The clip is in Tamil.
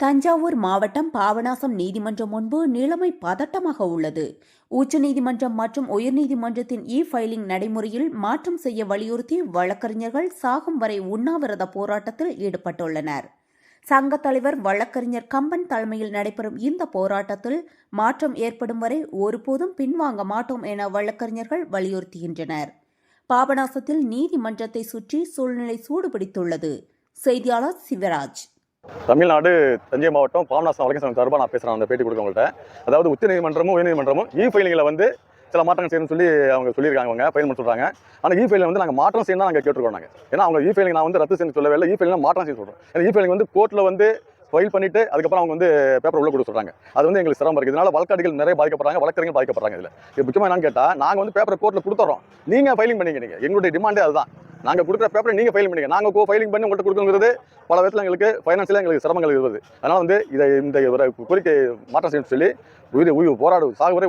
தஞ்சாவூர் மாவட்டம் பாபநாசம் நீதிமன்றம் முன்பு நிலைமை பதட்டமாக உள்ளது. உச்சநீதிமன்றம் மற்றும் உயர்நீதிமன்றத்தின் இ ஃபைலிங் நடைமுறையில் மாற்றம் செய்ய வலியுறுத்தி வழக்கறிஞர்கள் சாகும் வரை உண்ணாவிரத போராட்டத்தில் ஈடுபட்டுள்ளனர். சங்க தலைவர் வழக்கறிஞர் கம்பன் தலைமையில் நடைபெறும் இந்த போராட்டத்தில் மாற்றம் ஏற்படும் வரை ஒருபோதும் பின்வாங்க மாட்டோம் என வழக்கறிஞர்கள் வலியுறுத்துகின்றனர். பாபநாசத்தில் நீதிமன்றத்தை சுற்றி சூழ்நிலை சூடுபிடித்துள்ளது. செய்தியாளர் சிவராஜ். தமிழ்நாடு தஞ்சை மாவட்டம் பாமநாசன் வழக்கு சார்பாக நான் பேசுகிறேன் அந்த பேட்டி கொடுக்கவங்கள்ட்ட அதாவது உச்ச நீதிமன்றமும் உயர்நீதிமன்றமும் இ ஃபைலிங்கில் வந்து சில மாற்றங்கள் செய்யணும்னு சொல்லி அவங்க சொல்லியிருக்காங்க அவங்க ஃபைல் பண்ண சொல்கிறாங்க ஆனால் இ ஃபைலில் வந்து நாங்கள் மாற்றம் செய்யணும் நாங்கள் கேட்டுருக்கோம் நாங்கள் ஏன்னா அவங்க இ ஃபைலிங் நான் வந்து ரத்து செய்ய சொல்லவே இல்லை. இ ஃபைலில் மாற்றம் செய்ய சொல்கிறோம் ஏன்னா இ ஃபைலிங் வந்து கோர்ட்டில் வந்து ஃபைல் பண்ணிட்டு அதுக்கப்புறம் அவங்க வந்து பேப்பர் உள்ள கொடுக்க சொல்றாங்க. அது வந்து எங்களுக்கு சிரமம் இருக்குது இதனால வழக்காடிகள் நிறைய பாதிக்கப்படுறாங்க வழக்கறிஞர்கள் பாதிக்கப்படுறாங்க இதில். இது முக்கியமாக என்னன்னு கேட்டால் நாங்கள் வந்து பேப்பரை கோர்ட்டில் கொடுத்துறோம். நீங்கள் ஃபைலிங் பண்ணிக்கிறீங்க. எங்களுடைய டிமாண்டே அதுதான். நாங்கள் கொடுக்குற பேப்பரை நீங்கள் ஃபைல் பண்ணுங்க நாங்கள் கோ ஃபைலிங் பண்ணி உங்கள்கிட்ட கொடுக்கணுங்கிறது பல விதத்தில் எங்களுக்கு ஃபைனான்சியலாக எங்களுக்கு சிரமங்கள் இருக்குது அதனால் வந்து இதை இந்த ஒரு கோரிக்கை மாற்றம் செய்யணும்னு சொல்லி உயிர் உயிர் போராடு சாகுவரை